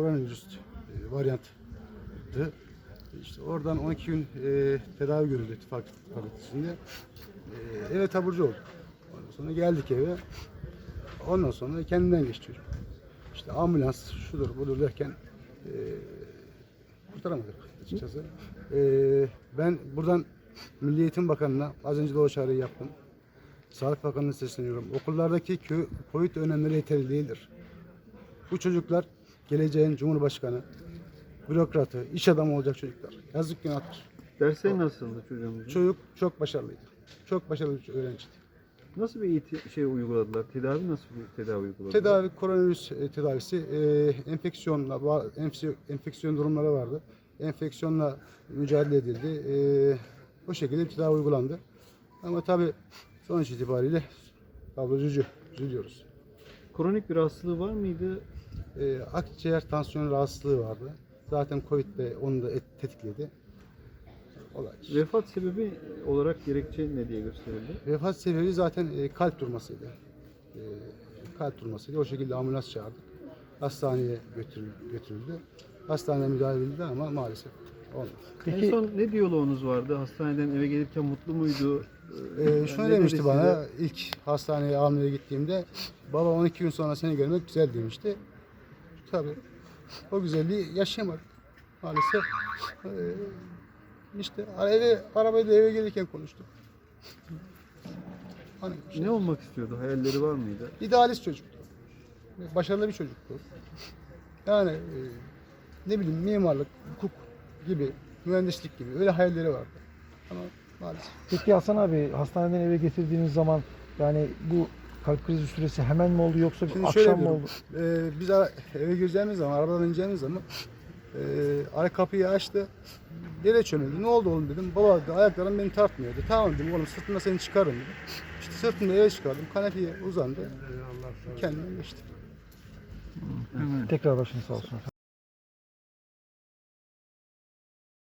koronavirüs e, varyantı. İşte oradan 12 gün e, tedavi görüldü ittifak fakültesinde. E, eve taburcu olduk. Ondan sonra geldik eve. Ondan sonra kendinden geçti. İşte ambulans şudur budur derken e, kurtaramadık açıkçası. E, ben buradan Milli Eğitim Bakanı'na az önce de o çağrıyı yaptım. Sağlık Bakanı'na sesleniyorum. Okullardaki COVID önlemleri yeterli değildir. Bu çocuklar geleceğin Cumhurbaşkanı, bürokratı, iş adamı olacak çocuklar. Yazık günahtır. Dersleri nasıldı çocuğumuzun? Çocuk çok başarılıydı. Çok başarılı bir öğrenciydi. Nasıl bir eğitim, şey uyguladılar? Tedavi nasıl bir tedavi uyguladılar? Tedavi, koronavirüs e, tedavisi, e, enfeksiyonla, enfeksiyon durumları vardı. Enfeksiyonla mücadele edildi. E, o şekilde tedavi uygulandı. Ama tabii sonuç itibariyle tablo üzücü, üzülüyoruz. Kronik bir hastalığı var mıydı? E, akciğer tansiyon rahatsızlığı vardı. Zaten Covid de onu da et- tetikledi. Olay. Vefat sebebi olarak gerekçe ne diye gösterildi? Vefat sebebi zaten e, kalp durmasıydı. E, kalp durmasıydı. O şekilde ambulans çağırdık. Hastaneye götürüldü. götürüldü. Hastaneye müdahale edildi ama maalesef olmadı. En son ne diyaloğunuz vardı? Hastaneden eve gelirken mutlu muydu? E, şunu ne demişti bana size? ilk hastaneye almaya gittiğimde baba 12 gün sonra seni görmek güzel demişti. Tabii o güzelliği yaşayamadık maalesef. E, işte eve, arabayla eve gelirken konuştuk. Hani işte- Ne olmak istiyordu? Hayalleri var mıydı? İdealist çocuktu. Başarılı bir çocuktu. Yani e, ne bileyim mimarlık, hukuk gibi, mühendislik gibi öyle hayalleri vardı. Ama maalesef. Peki Hasan abi hastaneden eve getirdiğiniz zaman yani bu kalp krizi süresi hemen mi oldu yoksa Şimdi akşam mı oldu? e, biz ara- eve gireceğimiz zaman, arabadan ineceğimiz zaman e, ara kapıyı açtı. Yere çömüldü. Ne oldu oğlum dedim. Baba dedi, ayaklarım beni tartmıyor dedi. Tamam dedim oğlum sırtında seni çıkarırım dedi. İşte sırtımda eve çıkardım. Kanepeye uzandı. Kendine geçti. Tekrar başınız sağ olsun efendim.